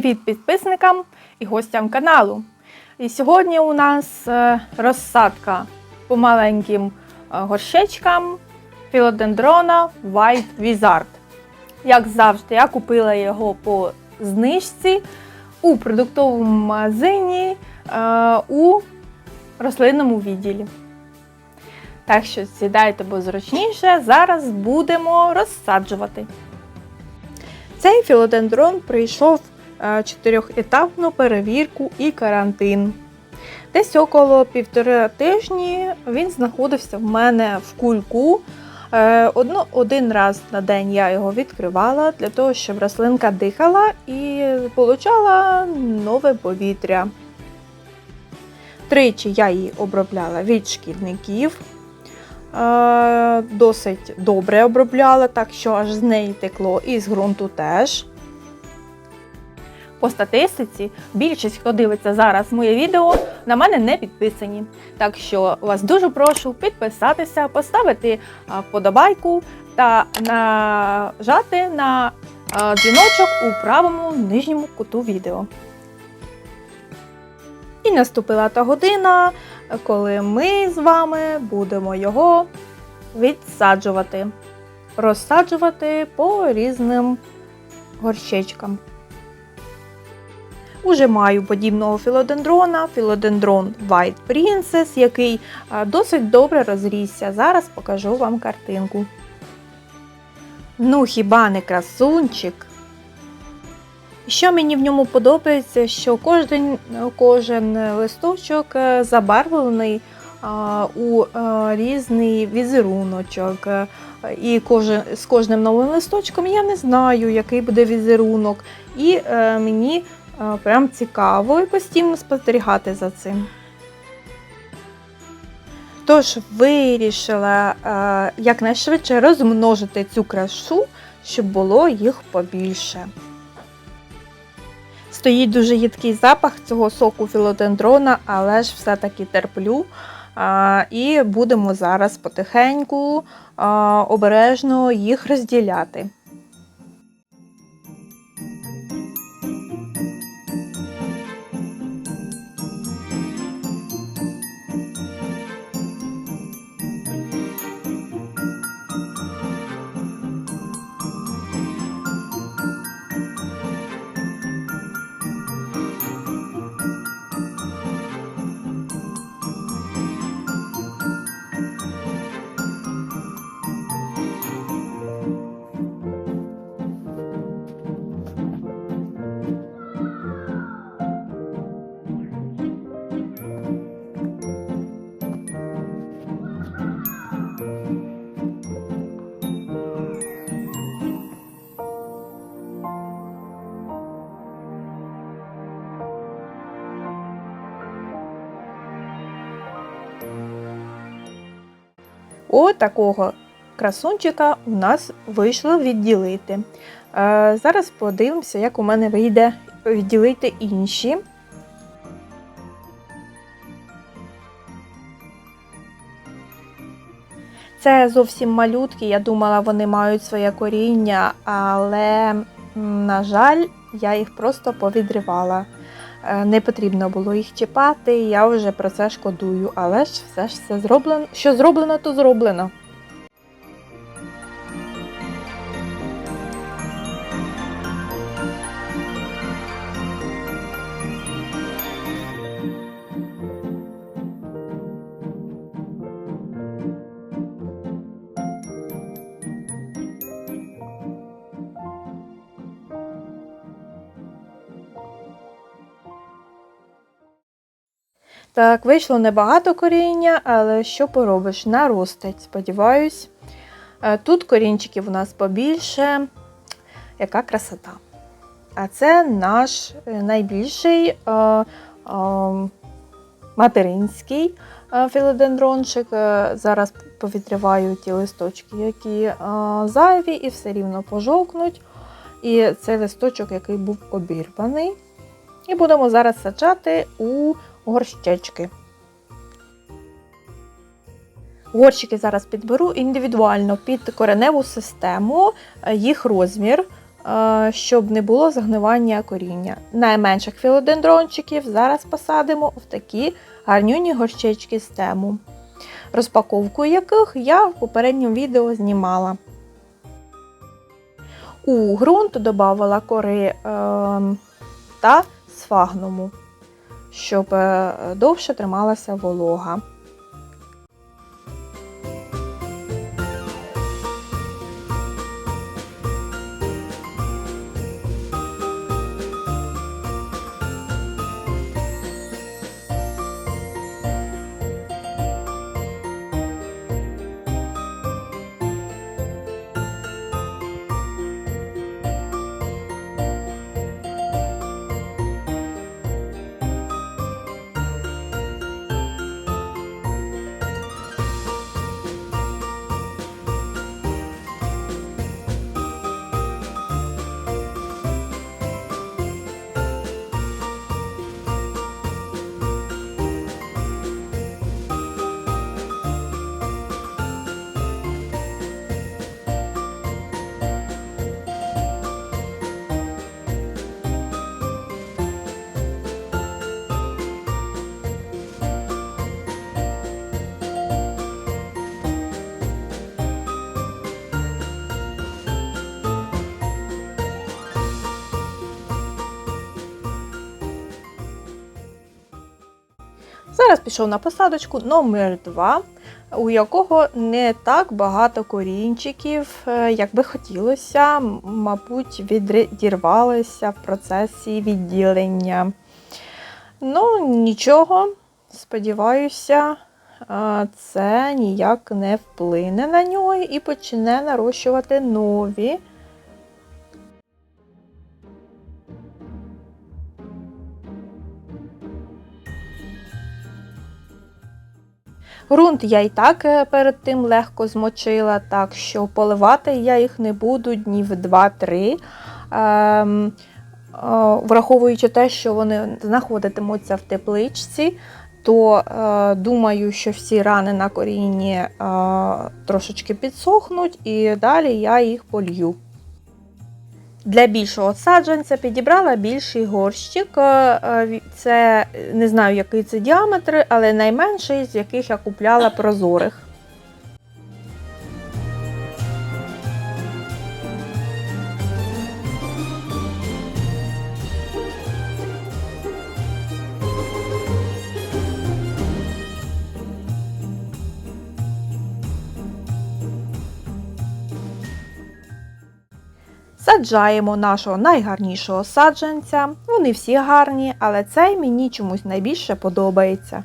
Привіт підписникам і гостям каналу. І сьогодні у нас е, розсадка по маленьким е, горщечкам філодендрона White Wizard. Як завжди, я купила його по знижці у продуктовому магазині е, у рослинному відділі. Так що сідайте позручніше, зараз будемо розсаджувати. Цей філодендрон пройшов е, чотирьохетапну перевірку і карантин. Десь около півтори тижні він знаходився в мене в кульку. Е, Одно, один раз на день я його відкривала для того, щоб рослинка дихала і отримала нове повітря. Тричі я її обробляла від шкідників. Е, Досить добре обробляла, так що аж з неї текло і з ґрунту теж. По статистиці, більшість, хто дивиться зараз моє відео, на мене не підписані. Так що вас дуже прошу підписатися, поставити вподобайку та нажати на дзвіночок у правому нижньому куту відео. І наступила та година, коли ми з вами будемо його відсаджувати, розсаджувати по різним горщечкам. Уже маю подібного філодендрона, філодендрон White Princess, який досить добре розрісся. Зараз покажу вам картинку. Ну, хіба не красунчик? Що мені в ньому подобається, що кожен, кожен листочок е, забарвлений у різний візеруночок. Е, І кожен, з кожним новим листочком я не знаю, який буде візерунок. І е, мені е, прям цікаво і постійно спостерігати за цим. Тож вирішила е, якнайшвидше розмножити цю красу, щоб було їх побільше. Стоїть дуже їдкий запах цього соку філодендрона, але ж все-таки терплю. І будемо зараз потихеньку, обережно їх розділяти. О, такого красунчика у нас вийшло відділити. Е, зараз подивимося, як у мене вийде відділити інші. Це зовсім малютки, я думала, вони мають своє коріння, але, на жаль, я їх просто повідривала. Е, Не потрібно було їх чіпати, я вже про це шкодую, але ж все ж все зроблено. Що зроблено, то зроблено. Так, вийшло небагато коріння, але що поробиш? Наростить, сподіваюсь. Е, Тут корінчиків у нас побільше. Яка красота. А це наш е, найбільший е, е, материнський е, філодендрончик. Зараз повідриваю ті листочки, які е, зайві, і все рівно пожовкнуть. І цей листочок, який був обірваний. І будемо зараз саджати у горщечки. Горщики зараз підберу індивідуально під кореневу систему, е, їх розмір. е, щоб не було загнивання коріння. Найменших філодендрончиків зараз посадимо в такі гарнюні горщички з тему, розпаковку яких я в попередньому відео знімала. У ґрунт додавала кори е, та сфагнуму, щоб е, довше трималася волога. Зараз пішов на посадочку номер 2 у якого не так багато корінчиків, е, як би хотілося, мабуть, відірвалися в процесі відділення. Ну, нічого, сподіваюся, е, це ніяк не вплине на нього і почне нарощувати нові. Грунт я і так е, перед тим легко змочила, так що поливати я їх не буду днів 2-3. Ем, враховуючи те, що вони знаходитимуться в тепличці, то е, думаю, що всі рани на корінні е, трошечки підсохнуть, і далі я їх полью. Для більшого саджанця підібрала більший горщик. Е, е, Це не знаю, який це діаметр, але найменший, з яких я купляла прозорих. Саджаємо нашого найгарнішого саджанця. Вони всі гарні, але цей мені чомусь найбільше подобається.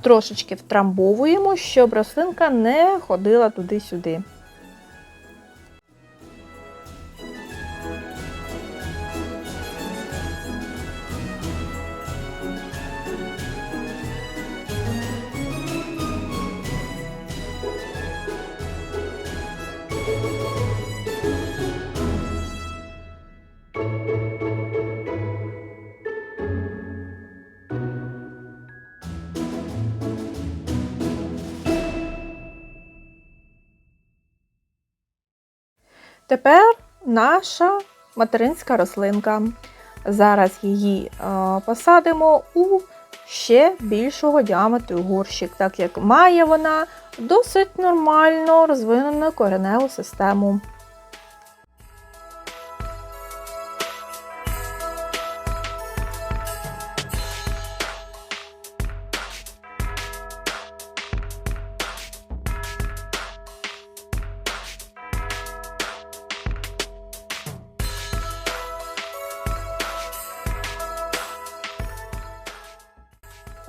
Трошечки втрамбовуємо, щоб рослинка не ходила туди-сюди. Тепер наша материнська рослинка. Зараз її е, посадимо у ще більшого діаметру горщик, так як має вона досить нормально розвинену кореневу систему.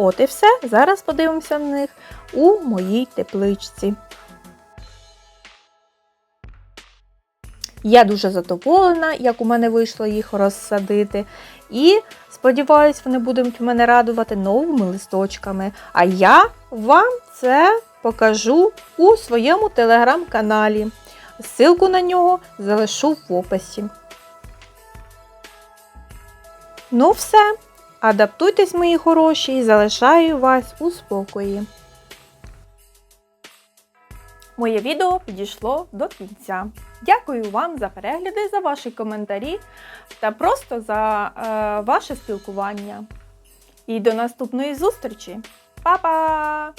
От і все. Зараз подивимося на них у моїй тепличці. Я дуже задоволена, як у мене вийшло їх розсадити. І сподіваюсь, вони будуть мене радувати новими листочками. А я вам це покажу у своєму телеграм-каналі. Ссылку на нього залишу в описі. Ну все, адаптуйтесь, мої хороші, і залишаю вас у спокої. Моє відео підійшло до кінця. Дякую вам за перегляди, за ваші коментарі та просто за е, ваше спілкування. І до наступної зустрічі. Па-па!